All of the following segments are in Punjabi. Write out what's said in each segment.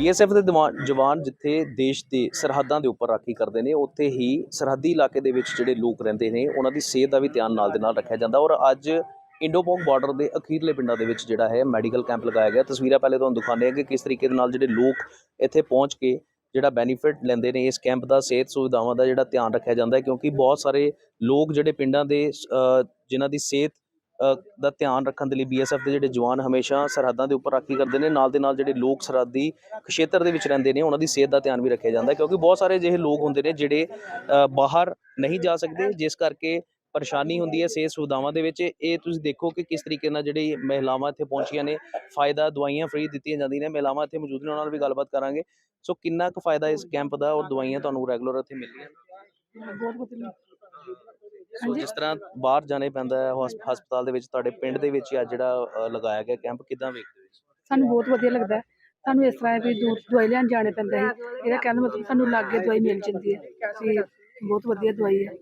ਬੀਐਸਐਫ ਦੇ ਦਵਾ- ਜਵਾਨ ਜਿੱਥੇ ਦੇਸ਼ ਦੇ ਸਰਹੱਦਾਂ ਦੇ ਉੱਪਰ ਰਾਖੀ ਕਰਦੇ ਨੇ, ਉੱਥੇ ਹੀ ਸਰਹੱਦੀ ਇਲਾਕੇ ਦੇ ਵਿੱਚ ਜਿਹੜੇ ਲੋਕ ਰਹਿੰਦੇ ਨੇ, ਉਹਨਾਂ ਦੀ ਸਿਹਤ ਦਾ ਵੀ ਧਿਆਨ ਨਾਲ ਦੇ ਨਾਲ ਰੱਖਿਆ ਜਾਂਦਾ ਔਰ ਅੱਜ ਇੰਡੋਪੋਕ ਬਾਰਡਰ ਦੇ ਅਖੀਰਲੇ ਪਿੰਡਾਂ ਦੇ ਵਿੱਚ ਜਿਹੜਾ ਹੈ ਮੈਡੀਕਲ ਕੈਂਪ ਲਗਾਇਆ ਗਿਆ। ਤਸਵੀਰਾਂ ਪਹਿਲੇ ਤੁਹਾਨੂੰ ਦਿਖਾਉਂਦੇ ਹਾਂ ਕਿ ਕਿਸ ਤਰੀਕੇ ਦੇ ਨਾਲ ਜਿਹੜੇ ਲੋਕ ਇੱਥੇ ਪਹੁੰਚ ਕੇ ਜਿਹੜਾ ਬੈਨੀਫਿਟ ਲੈਂਦੇ ਨੇ, ਇਸ ਕੈਂਪ ਦਾ ਸਿਹਤ ਸੁਵਿਧਾਵਾਂ ਦਾ ਜਿਹੜਾ ਧਿਆਨ ਰੱਖਿਆ ਜਾਂਦਾ ਹੈ ਕਿਉਂਕਿ ਬਹੁਤ ਸਾਰੇ ਲੋਕ ਜਿਹੜੇ ਪਿੰਡਾਂ ਦੇ ਜਿਨ੍ਹਾਂ ਦੀ ਸਿਹਤ ਦਾ ਧਿਆਨ ਰੱਖਣ ਦੇ ਲਈ ਬੀਐਸਐਫ ਦੇ ਜਿਹੜੇ ਜਵਾਨ ਹਮੇਸ਼ਾ ਸਰਹੱਦਾਂ ਦੇ ਉੱਪਰ ਰਾਖੀ ਕਰਦੇ ਨੇ, ਨਾਲ ਦੇ ਨਾਲ ਜਿਹੜੇ ਲੋਕ ਸਰਹੱਦੀ ਖੇਤਰ ਦੇ ਵਿੱਚ ਰਹਿੰਦੇ ਨੇ, ਉਹਨਾਂ ਦੀ ਸਿਹਤ ਦਾ ਧਿਆਨ ਵੀ ਰੱਖਿਆ ਜਾਂਦਾ ਕਿਉਂਕਿ ਬਹੁਤ ਸਾਰੇ ਅਜਿਹੇ ਲੋਕ ਹੁੰਦੇ ਨੇ ਜਿਹੜੇ ਬਾਹਰ ਨਹੀਂ ਜਾ ਸਕਦੇ, ਜਿਸ ਕਰਕੇ ਪਰੇਸ਼ਾਨੀ ਹੁੰਦੀ ਹੈ ਸਿਹਤ ਸੁਵਿਧਾਵਾਂ ਦੇ ਵਿੱਚ। ਇਹ ਤੁਸੀਂ ਦੇਖੋ ਕਿ ਕਿਸ ਤਰੀਕੇ ਨਾਲ ਜਿਹੜੀ ਮਹਿਲਾਵਾਂ ਇੱਥੇ ਪਹੁੰਚੀਆਂ ਨੇ, ਫਾਇਦਾ ਦਵਾਈਆਂ ਫ੍ਰੀ ਦਿੱਤੀਆਂ ਜਾਂਦੀਆਂ ਨੇ, ਮਹਿਲਾਵਾਂ ਇੱਥੇ ਮੌਜੂਦ ਨੇ, ਉਹਨਾਂ ਨਾਲ ਵੀ ਗੱਲਬਾਤ ਕਰਾਂਗੇ। ਸੋ ਕਿੰਨਾ ਕੁ ਫਾਇਦਾ ਇਸ ਕੈਂਪ ਦਾ ਔਰ ਦਵਾਈਆਂ ਤੁਹਾਨੂੰ ਰੈਗੂਲਰ ਇੱਥੇ ਮਿਲ ਰਹੀਆਂ ਸੋ ਜਿਸ ਤਰ੍ਹਾਂ ਬਾਹਰ ਜਾਣੇ ਪੈਂਦਾ ਹੈ ਹਸ- ਹਸਪਤਾਲ ਦੇ ਵਿੱਚ ਤੁਹਾਡੇ ਪਿੰਡ ਦੇ ਵਿੱਚ ਹੀ ਅੱਜ ਜਿਹੜਾ ਅ, ਲਗਾਇਆ ਗਿਆ ਕੈਂਪ ਕਿਦਾਂ ਵੇਖਦੇ ਹੋ? ਸਾਨੂੰ ਬਹੁਤ ਵਧੀਆ ਲੱਗਦਾ ਹੈ। ਸਾਨੂੰ ਇਸ ਤਰ੍ਹਾਂ ਹੈ ਵੀ ਦੂਰ ਦਵਾਈ ਲੈਣ ਜਾਣੇ ਪੈਂਦਾ ਹੈ। ਇਹਦਾ ਕਹਿਣ ਦਾ ਮਤਲਬ ਸਾਨੂੰ ਲਾਗੇ ਦਵਾਈ ਮਿਲ ਜਾਂਦੀ ਹੈ। ਵੀ ਬਹੁਤ ਵਧੀਆ ਦਵਾਈ ਹੈ।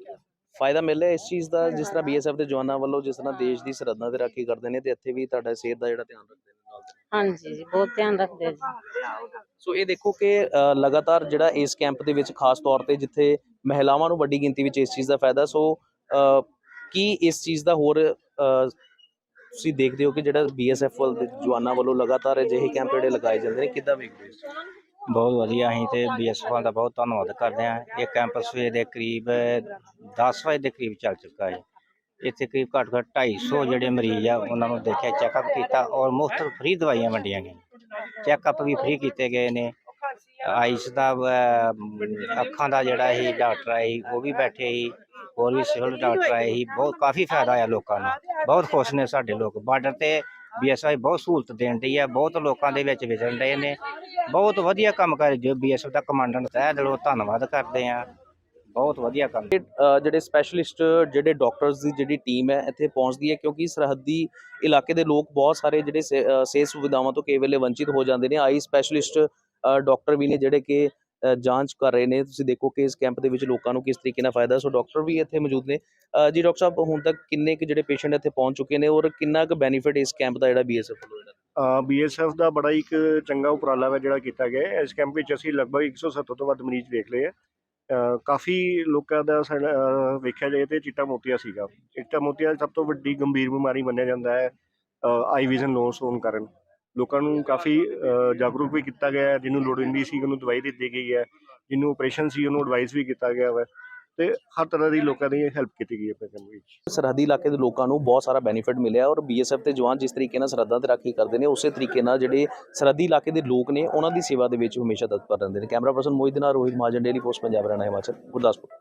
ਫਾਇਦਾ ਮਿਲ ਰਿਹਾ ਇਸ ਚੀਜ਼ ਦਾ ਜਿਸ ਤਰ੍ਹਾਂ ਬੀਐਸਐਫ ਦੇ ਜਵਾਨਾਂ ਵੱਲੋਂ ਜਿਸ ਤਰ੍ਹਾਂ ਦੇਸ਼ ਦੀ ਸਰਹੱਦਾਂ ਤੇ ਰਾਖੀ ਕਰਦੇ ਨੇ ਤੇ ਇੱਥੇ ਵੀ ਤੁਹਾਡਾ ਸਿਹਤ ਦਾ ਜਿਹੜਾ ਧਿਆਨ ਰੱਖਦੇ ਨੇ ਨਾਲ ਹਾਂਜੀ ਜੀ ਬਹੁਤ ਧਿਆਨ ਰੱਖਦੇ ਜੀ। ਸੋ ਇਹ ਦੇਖੋ ਕਿ ਅ, ਲਗਾਤਾਰ ਜਿਹੜਾ ਇਸ ਕੈਂਪ ਦੇ ਵਿੱਚ ਖਾਸ ਤੌਰ ਤੇ ਜਿੱਥੇ ਮਹਿਲਾਵਾਂ ਨੂੰ ਵੱਡੀ ਗਿਣਤੀ ਵਿੱਚ ਇਸ ਚੀਜ਼ ਦਾ ਫਾਇਦਾ ਸੋ ਕੀ ਇਸ ਚੀਜ਼ ਦਾ ਹੋਰ ਤੁਸੀਂ ਦੇਖਦੇ ਹੋ ਕਿ ਜਿਹੜਾ ਬੀਐਸਐਫ ਵੱਲ ਦੇ ਜਵਾਨਾਂ ਵੱਲੋਂ ਲਗਾਤਾਰ ਅਜਿਹੇ ਕੈਂਪ ਜਿਹੜੇ ਲਗਾਏ ਜਾਂਦੇ ਨੇ, ਕਿੱਦਾਂ ਵੇਖਦੇ ਹੋ ਬਹੁਤ ਵਧੀਆ, ਅਸੀਂ ਤੇ ਬੀਐਸਐਫ ਦਾ ਬਹੁਤ ਧੰਨਵਾਦ ਕਰਦੇ ਹਾਂ। ਇਹ ਕੈਂਪ ਸਵੇਰ ਦੇ ਕਰੀਬ 10 ਵਜੇ ਦੇ ਕਰੀਬ ਚੱਲ ਚੁੱਕਾ ਹੈ। ਇੱਥੇ ਕਰੀਬ ਘੱਟ ਘੱਟ 250 ਜਿਹੜੇ ਮਰੀਜ਼ ਆ, ਉਹਨਾਂ ਨੂੰ ਦੇਖਿਆ ਚੈੱਕਅਪ ਕੀਤਾ, ਔਰ ਮੁਫਤ ਫ੍ਰੀ ਦਵਾਈਆਂ ਵੰਡੀਆਂ ਗਈਆਂ। ਚੈੱਕਅਪ ਵੀ ਫ੍ਰੀ ਕੀਤੇ ਗਏ ਨੇ। ਆਇਸ਼ ਦਾ ਅੱਖਾਂ ਦਾ ਜਿਹੜਾ ਸੀ ਡਾਕਟਰ ਆਏ ਸੀ ਉਹ ਵੀ ਬੈਠੇ ਸੀ। ਹੋਰ ਵੀ ਸਿਵਲ ਡਾਕਟਰ ਆਏ ਸੀ, ਬਹੁਤ ਕਾਫੀ ਫਾਇਦਾ ਆ ਲੋਕਾਂ ਨੂੰ, ਬਹੁਤ ਖੁਸ਼ ਨੇ ਸਾਡੇ ਲੋਕ, ਬਾਰਡਰ ਤੇ ਬੀਐਸਆਈ ਬਹੁਤ ਸਹੂਲਤ ਦੇਣ ਡਈ ਹੈ, ਬਹੁਤ ਲੋਕਾਂ ਦੇ ਵਿੱਚ ਵਿਚਰਨ ਰਹੇ ਨੇ, ਬਹੁਤ ਵਧੀਆ ਕੰਮ ਕਰ ਜੋ ਬੀਐਸਐਫ ਦਾ ਕਮਾਂਡੈਂਟ ਤਹਿ ਦਿਲੋਂ ਧੰਨਵਾਦ ਕਰਦੇ ਆ ਬਹੁਤ ਵਧੀਆ ਕੰਮ। ਜਿਹੜੇ ਸਪੈਸ਼ਲਿਸਟ ਜਿਹੜੇ ਡਾਕਟਰਸ ਦੀ ਜਿਹੜੀ ਟੀਮ ਹੈ, ਇੱਥੇ ਪਹੁੰਚਦੀ ਹੈ, ਕਿਉਂਕਿ ਸਰਹੱਦੀ ਇਲਾਕੇ ਦੇ ਲੋਕ ਬਹੁਤ ਸਾਰੇ ਜਿਹੜੇ ਸੇ- ਸਿਹਤ ਸੁਵਿਧਾਵਾਂ ਤੋਂ ਕਈ ਵੇਲੇ ਵੰਚਿਤ ਹੋ ਜਾਂਦੇ ਨੇ, ਆਈ ਸਪੈਸ਼ਲਿਸਟ ਡਾਕਟਰ ਵੀ ਨੇ ਜਿਹੜੇ ਕਿ ਜਾਂਚ ਕਰ ਰਹੇ ਨੇ। ਤੁਸੀਂ ਦੇਖੋ ਕਿ ਇਸ ਕੈਂਪ ਦੇ ਵਿੱਚ ਲੋਕਾਂ ਨੂੰ ਕਿਸ ਤਰੀਕੇ ਨਾਲ ਫਾਇਦਾ। ਸੋ ਡਾਕਟਰ ਵੀ ਇੱਥੇ ਮੌਜੂਦ ਨੇ। ਜੀ ਡਾਕਟਰ ਸਾਹਿਬ ਹੁਣ ਤੱਕ ਕਿੰਨੇ ਕੁ ਜਿਹੜੇ ਪੇਸ਼ੈਂਟ ਇੱਥੇ ਪਹੁੰਚ ਚੁੱਕੇ ਨੇ ਔਰ ਕਿੰਨਾ ਕੁ ਬੈਨੀਫਿਟ ਇਸ ਕੈਂਪ ਦਾ ਜਿਹੜਾ ਬੀਐਸਐਫ ਵੱਲੋਂ ਜਿਹੜਾ ਬੀਐਸਐਫ ਦਾ ਬੜਾ ਇੱਕ ਚੰਗਾ ਉਪਰਾਲਾ ਹੈ ਜਿਹੜਾ ਕੀਤਾ ਗਿਆ ਇਸ ਕੈਂਪ ਵਿੱਚ ਅਸੀਂ ਲਗਭਗ 170 ਤੋਂ ਵੱਧ ਮਰੀਜ਼ ਦੇਖ ਲਏ ਆ। ਕਾਫੀ ਲੋਕਾਂ ਦਾ ਸਾਡਾ, ਵੇਖਿਆ ਜਾਏ ਤੇ ਚਿੱਟਾ ਮੋਤੀਆ ਸੀਗਾ। ਚਿੱਟਾ ਮੋਤੀਆ ਸਭ ਤੋਂ ਵੱਡੀ ਗੰਭੀਰ ਬਿਮਾਰੀ ਮੰਨਿਆ ਜਾਂਦਾ ਹੈ ਆਈ ਵਿਜ਼ਨ ਲੋਸ ਹੋਣ ਕਾਰਨ। ਲੋਕਾਂ ਨੂੰ ਕਾਫੀ ਜਾਗਰੂਕ ਵੀ ਕੀਤਾ ਗਿਆ ਹੈ, ਜਿਹਨੂੰ ਲੋੜ ਹੁੰਦੀ ਸੀ ਉਹਨੂੰ ਦਵਾਈ ਦਿੱਤੀ ਗਈ ਹੈ, ਜਿਹਨੂੰ ਆਪਰੇਸ਼ਨ ਸੀ ਉਹਨੂੰ ਐਡਵਾਈਸ ਵੀ ਕੀਤਾ ਗਿਆ ਹੈ ਤੇ ਹਰ ਤਰ੍ਹਾਂ ਦੀ ਲੋਕਾਂ ਦੀ ਹੈਲਪ ਕੀਤੀ ਗਈ ਹੈ ਆਪਣੇ ਵਿੱਚ। ਸਰਹੱਦੀ ਇਲਾਕੇ ਦੇ ਲੋਕਾਂ ਨੂੰ ਬਹੁਤ ਸਾਰਾ ਬੈਨੀਫਿਟ ਮਿਲਿਆ ਔਰ ਬੀਐਸਐਫ ਦੇ ਜਵਾਨ ਜਿਸ ਤਰੀਕੇ ਨਾਲ ਸਰਹੱਦਾਂ ਤੇ ਰਾਖੀ ਕਰਦੇ ਨੇ, ਉਸੇ ਤਰੀਕੇ ਨਾਲ ਜਿਹੜੇ ਸਰਹੱਦੀ ਇਲਾਕੇ ਦੇ ਲੋਕ ਨੇ, ਉਹਨਾਂ ਦੀ ਸੇਵਾ ਦੇ ਵਿੱਚ ਹਮੇਸ਼ਾ ਤਤਪਰ ਰਹਿੰਦੇ ਨੇ। ਕੈਮਰਾ ਪਰਸਨ ਮੋਹਿਤ ਨਾਲ ਰੋਹਿਤ ਮਹਾਜਨ ਡੇਲੀ ਪੋਸਟ ਪੰਜਾਬ ਰਹਿਣਾ ਹਿਮਾਚਲ, ਗੁਰਦਾਸਪੁਰ।